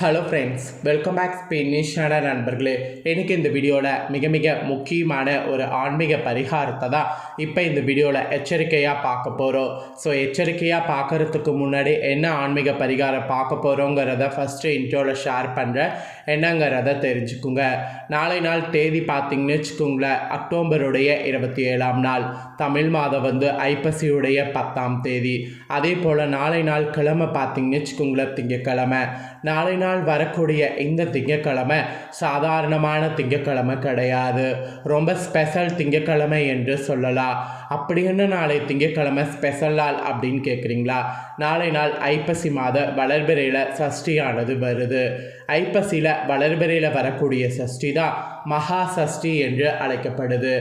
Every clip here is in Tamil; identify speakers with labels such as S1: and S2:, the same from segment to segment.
S1: ஹலோ ஃப்ரெண்ட்ஸ் வெல்கம் பேக் ஸ்பெயினிஷான நண்பர்களே. எனக்கு இந்த வீடியோவில் மிக மிக முக்கியமான ஒரு ஆன்மீக பரிகாரத்தை தான் இப்போ இந்த வீடியோவில் எச்சரிக்கையாக பார்க்க போகிறோம் ஸோ எச்சரிக்கையாக பார்க்கறதுக்கு முன்னாடி என்ன ஆன்மீக பரிகாரம் பார்க்க போகிறோங்கிறத ஃபஸ்ட்டு இன்ட்ரோவில் ஷேர் பண்ணுறேன் என்னங்கிறத தெரிஞ்சுக்குங்க. நாளை நாள் தேதி பார்த்தீங்கன்னு வச்சுக்கோங்களேன் அக்டோபருடைய இருபத்தி ஏழாம் நாள். தமிழ் மாதம் வந்து ஐப்பசியுடைய பத்தாம் தேதி. அதே போல் நாளை நாள் கிழமை பார்த்தீங்கன்னு வச்சுக்கோங்களேன் திங்கக்கிழமை நாளை நாள் வரக்கூடிய இந்த திங்கக்கிழமை சாதாரணமான திங்கக்கிழமை கிடையாது. ரொம்ப ஸ்பெஷல் திங்கக்கிழமை என்று சொல்லலாம். அப்படி என்ன நாளை திங்கக்கிழமை ஸ்பெஷல் நாள் அப்படின்னு கேட்குறீங்களா நாளை நாள் ஐப்பசி மாத வளர்பிறையில் சஷ்டியானது வருது. ஐப்பசியில் வளர்பிறையில் வரக்கூடிய சஷ்டி தான் மகா சஷ்டி என்று அழைக்கப்படுது.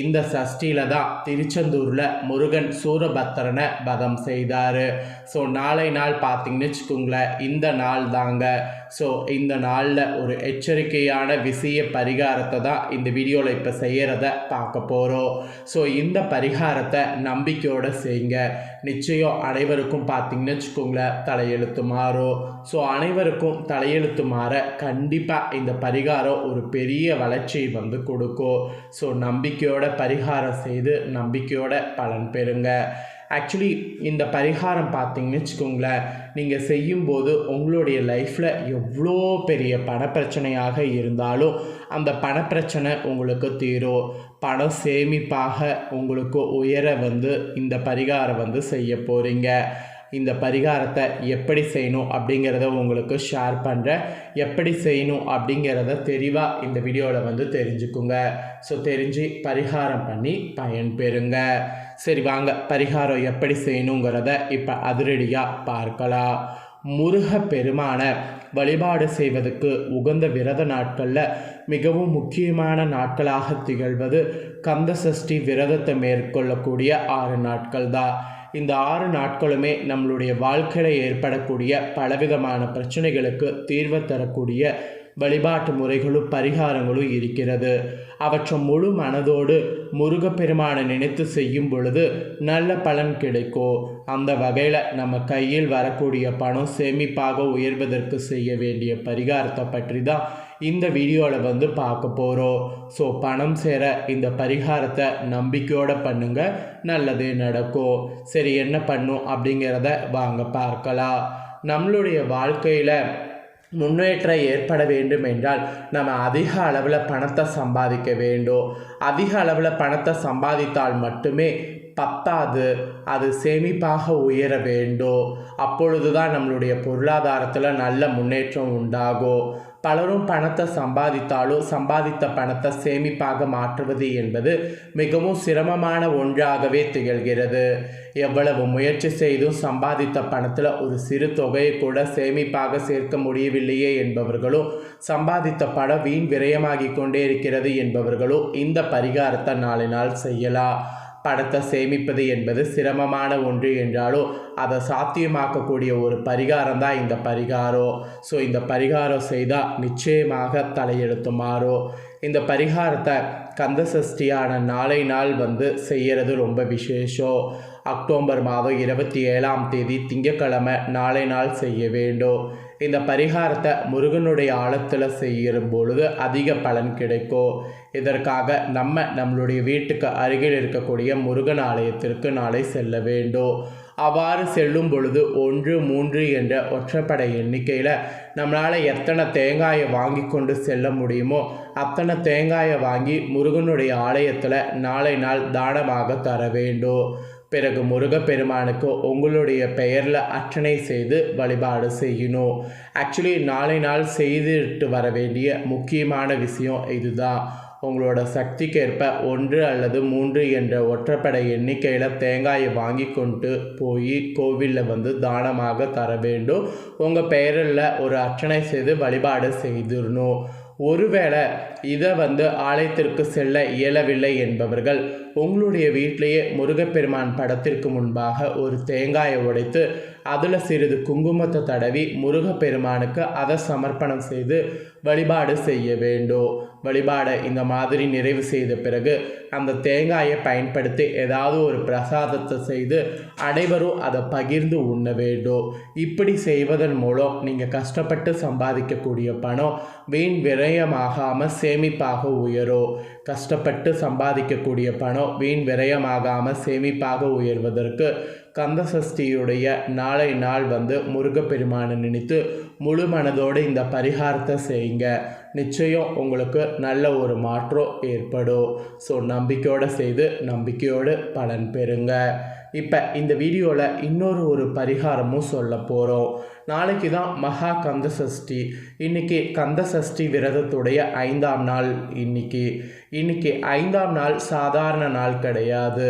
S1: இந்த சஷ்டியில் தான் திருச்செந்தூரில் முருகன் சூரபத்திரனை பதம் செய்தார். ஸோ நாளை நாள் பார்த்தீங்கன்னு வச்சுக்கோங்களேன் இந்த நாள் தாங்க. ஸோ இந்த நாளில் ஒரு எச்சரிக்கையான விஷய பரிகாரத்தை தான் இந்த வீடியோவில் இப்போ செய்கிறத பார்க்க போகிறோம் ஸோ இந்த பரிகாரத்தை நம்பிக்கையோடு செய்யுங்க. நிச்சயம் அனைவருக்கும் பார்த்தீங்கன்னு வச்சுக்கோங்களேன் தலையெழுத்து மாறும் ஸோ அனைவருக்கும் தலையெழுத்து மாற கண்டிப்பாக இந்த பரிகாரம் ஒரு பெரிய வளர்ச்சியை வந்து கொடுக்கும். ஸோ நம்பிக்கையோட பரிகாரம் செய்து நம்பிக்கையோட பலன் பெறுங்க. ஆக்சுவலி இந்த பரிகாரம் பார்த்தீங்கன்னு வச்சுக்கோங்களேன். நீங்கள் செய்யும்போது உங்களுடைய லைஃப்பில் எவ்வளோ பெரிய பணப்பிரச்சனையாக இருந்தாலும் அந்த பணப்பிரச்சனை உங்களுக்கு தீரும். பணம் சேமிப்பாக உங்களுக்கு உயர வந்து இந்த பரிகாரம் வந்து செய்ய போகிறீங்க இந்த பரிகாரத்தை எப்படி செய்யணும் அப்படிங்கிறத உங்களுக்கு ஷேர் பண்ணுறேன் எப்படி செய்யணும் அப்படிங்கிறத தெளிவாக இந்த வீடியோவில் வந்து தெரிஞ்சுக்குங்க. ஸோ தெரிஞ்சு பரிகாரம் பண்ணி பயன்பெறுங்க. சரி வாங்க. பரிகாரம் எப்படி செய்யணுங்கிறத இப்போ அதிரடியாக பார்க்கலாம். முருக பெருமான வழிபாடு செய்வதற்கு உகந்த விரத நாட்களில் மிகவும் முக்கியமான நாட்களாக திகழ்வது கந்த சஷ்டி விரதத்தை மேற்கொள்ளக்கூடிய ஆறு நாட்கள் தான். இந்த ஆறு நாட்களுமே நம்மளுடைய வாழ்க்கையில் ஏற்படக்கூடிய பலவிதமான பிரச்சனைகளுக்கு தீர்வு தரக்கூடிய வழிபாட்டு முறைகளும் பரிகாரங்களும் இருக்கிறது. அவற்றை முழு மனதோடு முருகப்பெருமானை நினைத்து செய்யும் பொழுது நல்ல பலன் கிடைக்கும் அந்த வகையில் நம்ம கையில் வரக்கூடிய பணம் சேமிப்பாக உயர்வதற்கு செய்ய வேண்டிய பரிகாரத்தை பற்றி தான் இந்த வீடியோவில் வந்து பார்க்க போகிறோம் ஸோ பணம் சேர இந்த பரிகாரத்தை நம்பிக்கையோடு பண்ணுங்க. நல்லதே நடக்கும் சரி என்ன பண்ணும் அப்படிங்கிறத வாங்க பார்க்கலாம். நம்மளுடைய வாழ்க்கையில் முன்னேற்றம் ஏற்பட வேண்டும் என்றால் நம்ம அதிக அளவில் பணத்தை சம்பாதிக்க வேண்டும். அதிக அளவில் பணத்தை சம்பாதித்தால் மட்டுமே பத்தாது அது சேமிப்பாக உயர வேண்டும். அப்பொழுது தான் நம்மளுடைய பொருளாதாரத்தில் நல்ல முன்னேற்றம் உண்டாகும். பலரும் பணத்தை சம்பாதித்தாலும் சம்பாதித்த பணத்தை சேமிப்பாக மாற்றுவது என்பது மிகவும் சிரமமான ஒன்றாகவே திகழ்கிறது. எவ்வளவு முயற்சி செய்தும் சம்பாதித்த பணத்தில் ஒரு சிறு தொகையை கூட சேமிப்பாக சேர்க்க முடியவில்லையே என்பவர்களும் சம்பாதித்த பணம் வீண் விரயமாகிக் கொண்டே இருக்கிறது என்பவர்களும் இந்த பரிகாரத்தை நாளினால் நாள் செய்யலாம். பணத்தை சேமிப்பது என்பது சிரமமான ஒன்று என்றாலும் அதை சாத்தியமாக்கக்கூடிய ஒரு பரிகாரம் தான் இந்த பரிகாரம். ஸோ இந்த பரிகாரம் செய்தால் நிச்சயமாக தலையெழுத்து மாறும். இந்த பரிகாரத்தை கந்த சஷ்டியான நாளை நாள் வந்து செய்கிறது ரொம்ப விசேஷம். அக்டோபர் மாதம் இருபத்தி ஏழாம் தேதி திங்கக்கிழமை நாளை நாள் செய்ய வேண்டும். இந்த பரிகாரத்தை முருகனுடைய ஆழத்தில் செய்யும் பொழுது அதிக பலன் கிடைக்கும். இதற்காக நம்ம நம்மளுடைய வீட்டுக்கு அருகில் இருக்கக்கூடிய முருகன் ஆலயத்திற்கு நாளை செல்ல வேண்டும். அவ்வாறு செல்லும் பொழுது ஒன்று மூன்று என்ற ஒற்றைப்படை எண்ணிக்கையில் நம்மளால் எத்தனை தேங்காயை வாங்கி கொண்டு செல்ல முடியுமோ அத்தனை தேங்காயை வாங்கி முருகனுடைய ஆலயத்தில் நாளை நாள் தானமாக தர வேண்டும். பிறகு முருகப்பெருமானுக்கு உங்களுடைய பெயரில் அர்ச்சனை செய்து வழிபாடு செய்யணும் ஆக்சுவலி நாளை நாள் செய்துட்டு வர வேண்டிய முக்கியமான விஷயம் இதுதான். உங்களோட சக்திக்கேற்ப ஒன்று அல்லது மூன்று என்ற ஒற்றைப்படை எண்ணிக்கையில் தேங்காயை வாங்கி கொண்டு போய் கோவிலில் வந்து தானமாக தர வேண்டும். உங்கள் பெயரில் ஒரு அர்ச்சனை செய்து வழிபாடு செய்திடணும். ஒருவேளை இதை வந்து ஆலயத்திற்கு செல்ல இயலவில்லை என்பவர்கள் உங்களுடைய வீட்டிலேயே முருகப்பெருமான் படத்திற்கு முன்பாக ஒரு தேங்காயை உடைத்து அதில் சிறிது குங்குமத்தை தடவி முருகப்பெருமானுக்கு அதை சமர்ப்பணம் செய்து வழிபாடு செய்ய வேண்டும். வழிபாடை இந்த மாதிரி நிறைவு செய்த பிறகு அந்த தேங்காயை பயன்படுத்தி ஏதாவது ஒரு பிரசாதத்தை செய்து அனைவரும் அதை பகிர்ந்து உண்ண வேண்டும். இப்படி செய்வதன் மூலம் நீங்கள் கஷ்டப்பட்டு சம்பாதிக்கக்கூடிய பணம் வீண் விரயமாகாமல் சேமிப்பாக உயரும். கஷ்டப்பட்டு சம்பாதிக்கக்கூடிய பணம் வீண் விரயமாகாமல் சேமிப்பாக உயர்வதற்கு கந்த சஷ்டியுடைய நாளை நாள் வந்து முருகப்பெருமானை நினைத்து முழு மனதோடு இந்த பரிகாரத்தை செய்யுங்க. நிச்சயம் உங்களுக்கு நல்ல ஒரு மாற்றம் ஏற்படும். ஸோ நம்பிக்கையோடு செய்து நம்பிக்கையோடு பலன் பெறுங்க. இப்போ இந்த வீடியோவில் இன்னொரு ஒரு பரிகாரமும் சொல்ல போகிறோம் நாளைக்கு தான் மகா கந்த சஷ்டி. இன்னைக்கு கந்த சஷ்டி விரதத்துடைய ஐந்தாம் நாள் இன்னைக்கு. இன்றைக்கி ஐந்தாம் நாள் சாதாரண நாள் கிடையாது.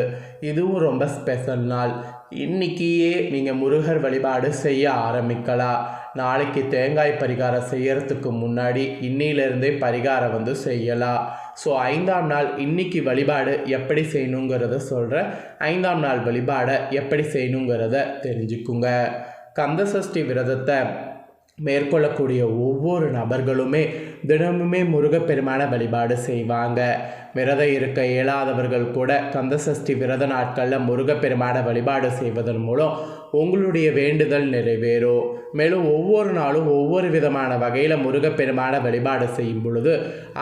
S1: இதுவும் ரொம்ப ஸ்பெஷல் நாள். இன்னைக்கியே நீங்கள் முருகர் வழிபாடு செய்ய ஆரம்பிக்கலாம் நாளைக்கு தேங்காய் பரிகாரம் செய்யறதுக்கு முன்னாடி இன்னிலிருந்தே பரிகாரம் வந்து செய்யலாம் ஸோ ஐந்தாம் நாள் இன்னைக்கு வழிபாடு எப்படி செய்யணுங்கிறத சொல்கிறேன் ஐந்தாம் நாள் வழிபாடை எப்படி செய்யணுங்கிறத தெரிஞ்சுக்குங்க. கந்தசஷ்டி விரதத்தை மேற்கொள்ளக்கூடிய ஒவ்வொரு நபர்களுமே தினமுமே முருகப்பெருமான வழிபாடு செய்வாங்க. விரதம் இருக்க இயலாதவர்கள் கூட கந்தசஷ்டி விரத நாட்களில் முருகப்பெருமான வழிபாடு செய்வதன் மூலம் உங்களுடைய வேண்டுதல் நிறைவேறும். மேலும் ஒவ்வொரு நாளும் ஒவ்வொரு விதமான வகையில் முருகப்பெருமான வழிபாடு செய்யும் பொழுது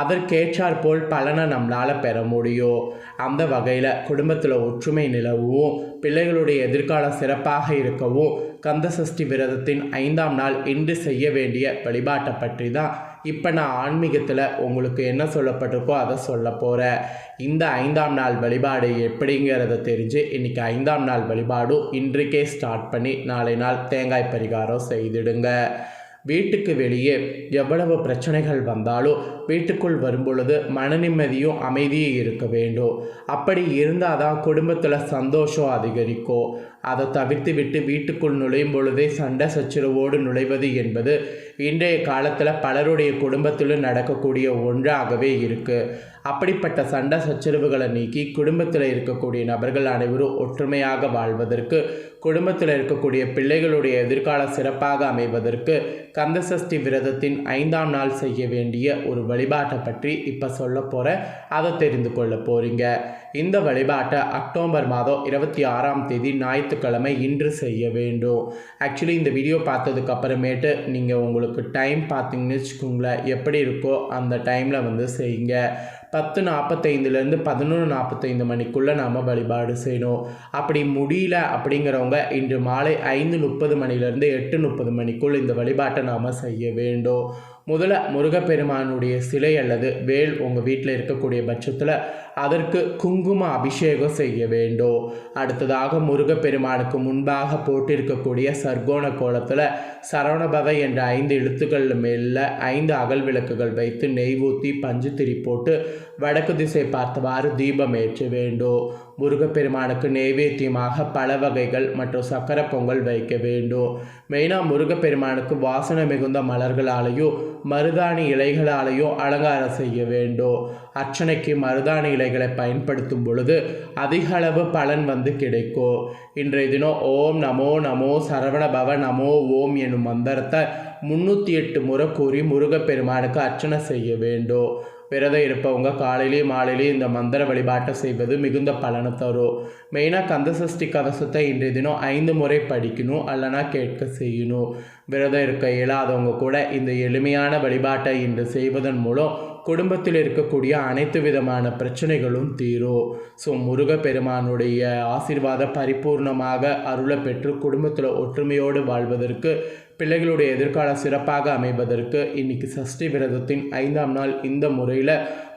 S1: அதற்கேற்றாற் போல் பலனை நம்மளால் பெற முடியும். அந்த வகையில் குடும்பத்தில் ஒற்றுமை நிலவும் பிள்ளைகளுடைய எதிர்காலம் சிறப்பாக இருக்கவும் கந்தசஷ்டி விரதத்தின் ஐந்தாம் நாள் இன்று செய்ய வேண்டிய வழிபாட்டை பற்றி தான் இப்போ நான் ஆன்மீகத்தில் உங்களுக்கு என்ன சொல்லப்பட்டிருக்கோ அதை சொல்ல போகிறேன் இந்த ஐந்தாம் நாள் வழிபாடு எப்படிங்கிறத தெரிஞ்சு இன்றைக்கி ஐந்தாம் நாள் வழிபாடும் இன்றைக்கே ஸ்டார்ட் பண்ணி நாளை நாள் தேங்காய் பரிகாரம் செய்திடுங்க. வீட்டுக்கு வெளியே எவ்வளவு பிரச்சனைகள் வந்தாலும் வீட்டுக்குள் வரும்பொழுது மன நிம்மதியும் அமைதியும் இருக்க வேண்டும். அப்படி இருந்தால் தான் குடும்பத்தில் சந்தோஷம் அதிகரிக்கும். அதை தவிர்த்து விட்டு வீட்டுக்குள் நுழையும் பொழுதே சண்டை சச்சரவோடு நுழைவது என்பது இன்றைய காலத்தில் பலருடைய குடும்பத்திலும் நடக்கக்கூடிய ஒன்றாகவே இருக்குது அப்படிப்பட்ட சண்டை சச்சரவுகளை நீக்கி குடும்பத்தில் இருக்கக்கூடிய நபர்கள் அனைவரும் ஒற்றுமையாக வாழ்வதற்கு குடும்பத்தில் இருக்கக்கூடிய பிள்ளைகளுடைய எதிர்காலம் சிறப்பாக அமைவதற்கு கந்தசஷ்டி விரதத்தின் ஐந்தாம் நாள் செய்ய வேண்டிய ஒரு வழிபாட்டை பற்றி இப்போ சொல்ல போகிறேன் அதை தெரிந்து கொள்ள போகிறீங்க இந்த வழிபாட்டை அக்டோபர் மாதம் இருபத்தி ஆறாம் தேதி ஞாயிற்றுக்கிழமை இன்று செய்ய வேண்டும். ஆக்சுவலி இந்த வீடியோ பார்த்ததுக்கு அப்புறமேட்டு நீங்கள் உங்களுக்கு டைம் பார்த்தீங்கன்னு வச்சுக்கோங்களேன். எப்படி இருக்கோ அந்த டைமில் வந்து செய்யுங்க. பத்து நாற்பத்தைந்துலேருந்து பதினொன்று நாற்பத்தைந்து மணிக்குள்ளே நாம் வழிபாடு செய்யணும். அப்படி முடியல அப்படிங்கிறவங்க இன்று மாலை ஐந்து முப்பது மணிலேருந்து எட்டு முப்பது மணிக்குள் இந்த வழிபாட்டை நாம் செய்ய வேண்டும். முதல்ல முருகப்பெருமானுடைய சிலை அல்லது வேல் உங்கள் வீட்டில் இருக்கக்கூடிய பட்சத்தில் அதற்கு குங்கும அபிஷேகம் செய்ய வேண்டும் அடுத்ததாக முருகப்பெருமானுக்கு முன்பாக போட்டிருக்கக்கூடிய சர்க்கோண கோலத்தில் சரவணபவை என்ற ஐந்து எழுத்துக்கள் மேல ஐந்து அகல் விளக்குகள் வைத்து நெய் ஊற்றி பஞ்சு திரி போட்டு வடக்கு திசை பார்த்தவாறு தீபம் ஏற்ற வேண்டும் முருகப்பெருமானுக்கு நெய்வேத்தியமாக பல வகைகள் மற்றும் சக்கரை பொங்கல் வைக்க வேண்டும் மெயினாக முருகப்பெருமானுக்கு வாசனை மிகுந்த மலர்களாலேயும் மருதாணி இலைகளாலேயும் அலங்காரம் செய்ய வேண்டும் அர்ச்சனைக்கு மருதாணி இலை இலைகளை பயன்படுத்தும் பொழுது அதிக அளவு பலன் வந்து கிடைக்கும். இன்றைய தினம் ஓம் நமோ நமோ சரவண பவ நமோ ஓம் எனும் மந்திரத்தை முன்னூற்றி எட்டு முறை கூறி முருகப்பெருமானுக்கு அர்ச்சனை செய்ய வேண்டும். விரதம் இருப்பவங்க காலையிலேயும் மாலையிலேயும் இந்த மந்திர வழிபாட்டை செய்வது மிகுந்த பலனை தரும். மெயினாக கந்தசஷ்டி கவசத்தை இன்றைய தினம் ஐந்து முறை படிக்கணும் அல்லனா கேட்க செய்யணும். விரதம் இருக்க இயலாதவங்க கூட இந்த எளிமையான வழிபாட்டை இன்று செய்வதன் மூலம் குடும்பத்தில் இருக்கக்கூடிய அனைத்து விதமான பிரச்சனைகளும் தீரும். ஸோ முருகப்பெருமானுடைய ஆசீர்வாத பரிபூர்ணமாக அருளை பெற்று குடும்பத்தில் ஒற்றுமையோடு வாழ்வதற்கு பிள்ளைகளுடைய எதிர்காலம் சிறப்பாக அமைவதற்கு இன்னைக்கு சஷ்டி விரதத்தின் ஐந்தாம் நாள் இந்த முறையில்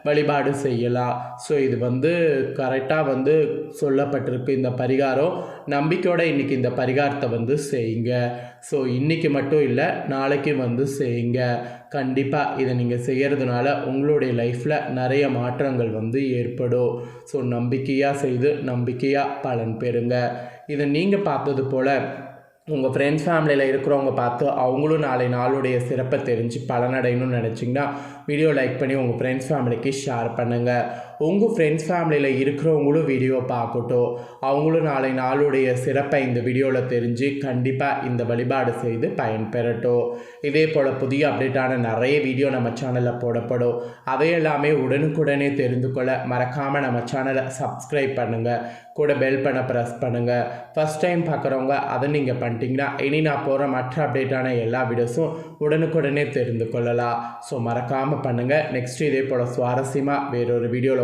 S1: வழிபாடு செய்யலாம். ஸோ இது வந்து கரெக்டாக வந்து சொல்லப்பட்டிருக்கு இந்த பரிகாரம். நம்பிக்கையோட இன்றைக்கி இந்த பரிகாரத்தை வந்து செய்யுங்க. ஸோ இன்றைக்கி மட்டும் இல்லை நாளைக்கு வந்து செய்யுங்க. கண்டிப்பாக இதை நீங்கள் செய்கிறதுனால உங்களுடைய லைஃப்பில் நிறைய மாற்றங்கள் வந்து ஏற்படும். ஸோ நம்பிக்கையாக செய்து நம்பிக்கையாக பலன் பெறுங்க. இதை நீங்கள் பார்த்தது போல் உங்கள் ஃப்ரெண்ட்ஸ் ஃபேமிலியில் இருக்கிறவங்க பார்த்து அவங்களும் நாளை நாளுடைய சிறப்பை தெரிஞ்சு பலனடையணும்னு நினச்சிங்கன்னா வீடியோ லைக் பண்ணி உங்கள் ஃப்ரெண்ட்ஸ் ஃபேமிலிக்கு ஷேர் பண்ணுங்கள் உங்கள் ஃப்ரெண்ட்ஸ் ஃபேமிலியில் இருக்கிறவங்களும் வீடியோ பார்க்கட்டும். அவங்களும் நாளை நாளுடைய சிறப்பை இந்த வீடியோவில் தெரிஞ்சு கண்டிப்பாக இந்த வழிபாடு செய்து பயன்பெறட்டும். இதே போல் புதிய அப்டேட்டான நிறைய வீடியோ நம்ம சேனலில் போடப்படும். அதையெல்லாமே உடனுக்குடனே தெரிந்து கொள்ள மறக்காமல் நம்ம சேனலை சப்ஸ்கிரைப் பண்ணுங்கள் கூட பெல் பண்ண ப்ரெஸ் பண்ணுங்கள் ஃபஸ்ட் டைம் பார்க்குறவங்க அதை நீங்கள் பண்ணிட்டீங்கன்னா இனி நான் போகிற மற்ற அப்டேட்டான எல்லா வீடியோஸும் உடனுக்குடனே தெரிந்து கொள்ளலாம். ஸோ மறக்காமல் பண்ணுங்கள் நெக்ஸ்ட் இதே போல் சுவாரஸ்யமாக வேறொரு வீடியோவில்